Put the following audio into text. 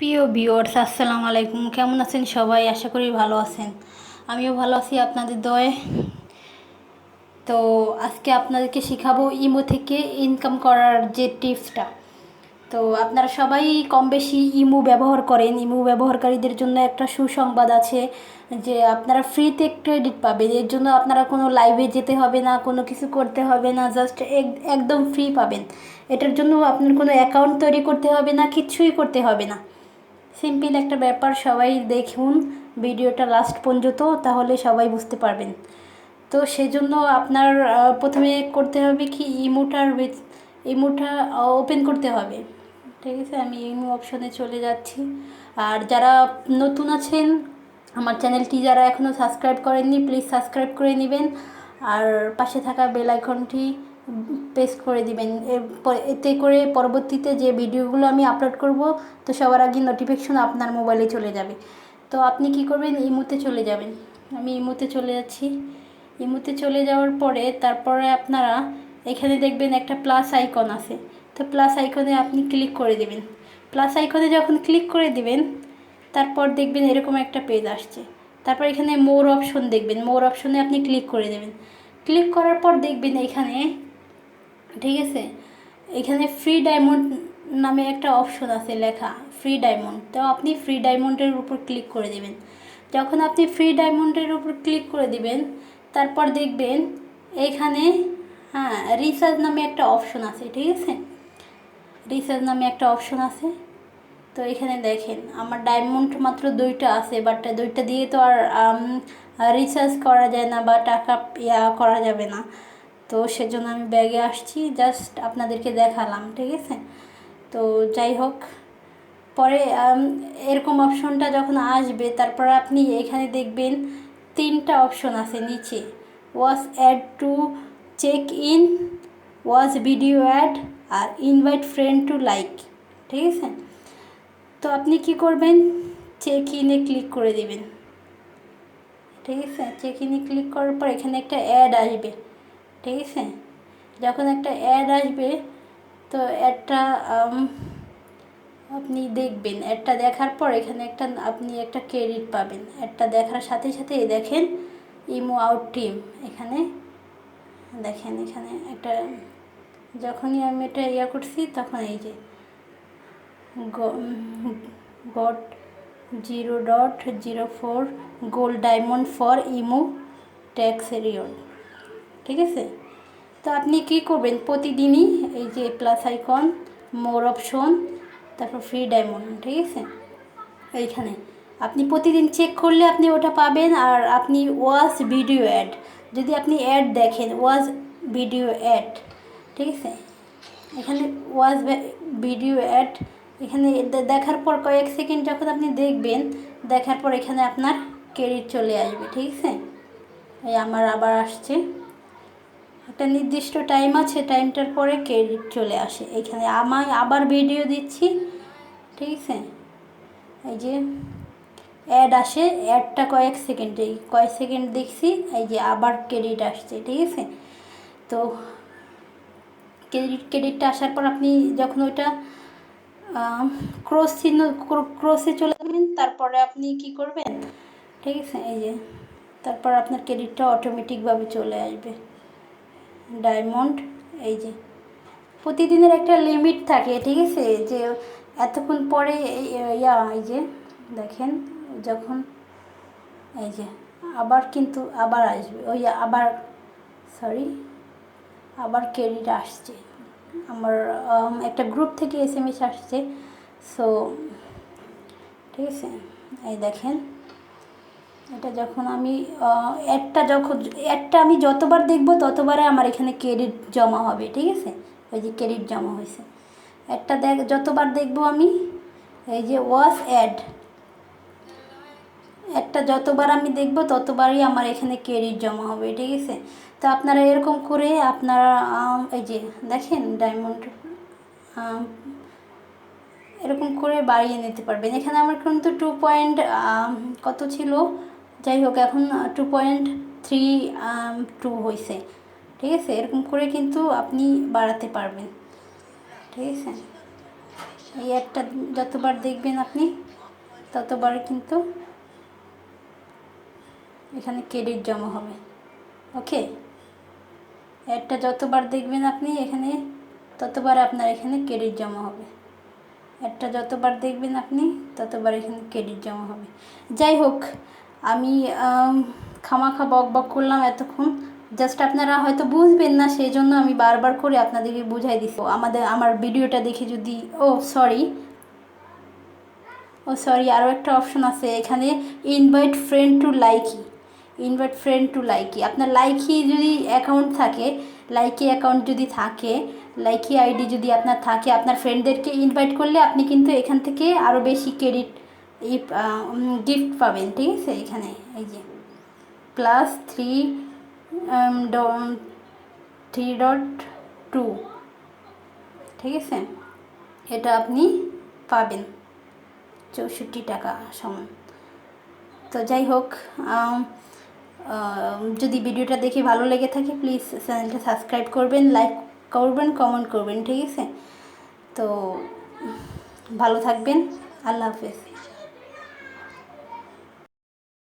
প্রিয় ভিউয়ার্স, আসসালামু আলাইকুম। কেমন আছেন সবাই? আশা করি ভালো আছেন। আমিও ভালো আছি আপনাদের দয়ে। তো আজকে আপনাদেরকে শেখাবো ইমো থেকে ইনকাম করার যে টিপসটা। তো আপনারা সবাই কম বেশি ইমো ব্যবহার করেন। ইমো ব্যবহারকারীদের জন্য একটা সুসংবাদ আছে যে আপনারা ফ্রিতে ক্রেডিট পাবেন। এর জন্য আপনারা কোনো লাইভে যেতে হবে না, কোনো কিছু করতে হবে না জাস্ট একদম ফ্রি পাবেন। এটার জন্য আপনার কোনো অ্যাকাউন্ট তৈরি করতে হবে না, কিছুই করতে হবে না। সিম্পল একটা ব্যাপার, সবাই দেখুন ভিডিওটা লাস্ট পর্যন্ত, তাহলে সবাই বুঝতে পারবেন। তো সেজন্য আপনার প্রথমে করতে হবে কি ইমোটার উইথ ইমোটা ওপেন করতে হবে। ঠিক আছে? আমি ইমো অপশনে চলে যাচ্ছি। আর যারা নতুন আছেন, আমার চ্যানেলটি যারা এখনও সাবস্ক্রাইব করেননি প্লিজ সাবস্ক্রাইব করে নেবেন। আর পাশে থাকা বেল আইকনটি পেস্ট করে দিবেন। এতে করে পরবর্তীতে যে ভিডিওগুলো আমি আপলোড করব, তো সবার আগে নোটিফিকেশন আপনার মোবাইলে চলে যাবে। তো আপনি কি করবেন? ইমুতে চলে যাবেন। আমি ইমুতে চলে যাচ্ছি। ইমুতে চলে যাওয়ার পরে তারপরে আপনারা এখানে দেখবেন একটা প্লাস আইকন আছে। তো প্লাস আইকনে আপনি ক্লিক করে দিবেন। প্লাস আইকনে যখন ক্লিক করে দিবেন, তারপর দেখবেন এরকম একটা পেজ আসছে। তারপর এখানে মোর অপশন দেখবেন। মোর অপশনে আপনি ক্লিক করে দেবেন। ক্লিক করার পর দেখবেন এখানে ঠিক আছে? এখানে ফ্রি ডায়মন্ড নামে একটা অপশন আছে লেখা ফ্রি ডায়মন্ড তো আপনি ফ্রি ডায়মন্ডের উপর ক্লিক করে দেবেন। যখন আপনি ফ্রি ডায়মন্ডের উপর ক্লিক করে দিবেন, তারপর দেখবেন এখানে হ্যাঁ রিচার্জ নামে একটা অপশন আছে, ঠিক আছে? রিচার্জ নামে একটা অপশন আছে। তো এখানে দেখেন, আমার ডায়মন্ড মাত্র দুইটা আছে বাট দুইটা দিয়ে তো আর রিচার্জ করা যায় না বা টাকা ইয়া করা যাবে না। তো সেজন্য আমি ব্যাগে আসছি জাস্ট আপনাদেরকে দেখালাম, ঠিক আছে? তো যাই হোক, পরে এরকম অপশনটা যখন আসবে, তারপর আপনি এখানে দেখবেন তিনটা অপশন আছে নিচে। Was add to check in was video add R invite friend to like ঠিক আছে? তো আপনি কি করবেন? চেক ইনে ক্লিক করে দিবেন। ঠিক আছে? চেক ইনে ক্লিক করার পর এখানে একটা অ্যাড আসবে। ঠিক আছে? যখন একটা অ্যাড আসবে, তো অ্যাডটা আপনি দেখবেন। অ্যাডটা দেখার পর এখানে একটা, আপনি একটা ক্রেডিট পাবেন। অ্যাডটা দেখার সাথে সাথে দেখেন ইমো আউট টিম এখানে। দেখেন এখানে একটা, যখনই আমি এটা ইয়া করছি, তখন এই যে got zero dot zero four gold diamond for imo ট্যাক্স রিওড ঠিক আছে? তো আপনি কি করবেন? প্রতিদিনই এই যে প্লাস আইকন মোর অপশন তারপর ফ্রি ডায়মন্ড ঠিক আছে? এইখানে। আপনি প্রতিদিন চেক করলে আপনি ওটা পাবেন আর আপনি ওয়াচ ভিডিও অ্যাড যদি আপনি অ্যাড দেখেন ওয়াচ ভিডিও অ্যাড ঠিক আছে? এখানে ওয়াচ ভিডিও অ্যাড এখানে দেখার পর কয়েক সেকেন্ড যখন আপনি দেখবেন, দেখার পর এখানে আপনার ক্রেডিট চলে আসবে, ঠিক আছে? এই আমার আবার আসছে। একটা নির্দিষ্ট টাইম আছে টাইমটার পরে ক্রেডিট চলে আসে। এখানে আমায় আবার ভিডিও দিচ্ছি, ঠিক আছে? এই যে অ্যাড আসে অ্যাডটা কয়েক সেকেন্ডেই কয়েক সেকেন্ড দেখছি, এই যে আবার ক্রেডিট আসছে, ঠিক আছে? তো ক্রেডিট ক্রেডিটটা আসার পর আপনি যখন ওইটা ক্রস চিহ্ন ক্রসে চলে যাবেন, তারপরে আপনি কি করবেন, ঠিক আছে? এই যে, তারপর আপনার ক্রেডিটটা অটোমেটিকভাবে চলে আসবে। ডায়মন্ড, এই যে। প্রতিদিনের একটা লিমিট থাকে, ঠিক আছে? যে এতক্ষণ পরে ইয়া, এই যে, দেখেন, যখন এই যে, আবার কিন্তু আবার আসবে, ওই আবার সরি আবার ক্রেডিট আসছে। আমার একটা গ্রুপ থেকে এস এম এস আসছে সো ঠিক আছে? এই দেখেন এটা যখন আমি অ্যাডটা যখন অ্যাডটা আমি যতবার দেখব ততবারে আমার এখানে ক্রেডিট জমা হবে, ঠিক আছে? ওই যে ক্রেডিট জমা হয়েছে। অ্যাডটা দেখ, যতবার দেখব আমি, এই যে ওয়াশ অ্যাড একটা যতবার আমি দেখব ততবারই আমার এখানে ক্রেডিট জমা হবে, ঠিক আছে? তো আপনারা এরকম করে আপনারা এই যে দেখেন ডায়মন্ড এরকম করে বাড়িয়ে নিতে পারবেন। এখানে আমার কিন্তু টু পয়েন্ট কত ছিল? যাই হোক এখন টু পয়েন্ট থ্রি টু হয়েছে ঠিক আছে? এরকম করে কিন্তু আপনি বাড়াতে পারবেন। ঠিক আছে? এই একটা যতবার দেখবেন আপনি, ততবার কিন্তু এখানে ক্রেডিট জমা হবে। ওকে? একটা যতবার দেখবেন আপনি এখানে, ততবার আপনার এখানে ক্রেডিট জমা হবে। একটা যতবার দেখবেন আপনি, ততবার এখানে ক্রেডিট জমা হবে। যাই হোক আমি খামাখা বক বক করলাম এতক্ষণ। জাস্ট আপনারা হয়তো বুঝবেন না সেই জন্য আমি বারবার করে আপনাদেরকে বুঝাই দিচ্ছি আমাদের, আমার ভিডিওটা দেখে যদি, ও সরি ও সরি আরও একটা অপশন আছে এখানে invite friend to Likee invite friend to Likee আপনার লাইকি যদি অ্যাকাউন্ট থাকে লাইকি অ্যাকাউন্ট যদি থাকে লাইকি আইডি যদি আপনার থাকে, আপনার ফ্রেন্ডদেরকে ইনভাইট করলে আপনি কিন্তু এখান থেকে আরও বেশি ক্রেডিট এই গিফট পাবেন, ঠিক আছে? এখানে এই যে plus three three dot two ঠিক আছে? এটা আপনি পাবেন, চৌষট্টি টাকা সমান। তো যাই হোক যদি ভিডিওটা দেখে ভালো লেগে থাকে প্লিজ চ্যানেলটা সাবস্ক্রাইব করবেন লাইক করবেন কমেন্ট করবেন, ঠিক আছে? তো, ভালো থাকবেন, আল্লাহ হাফেজ।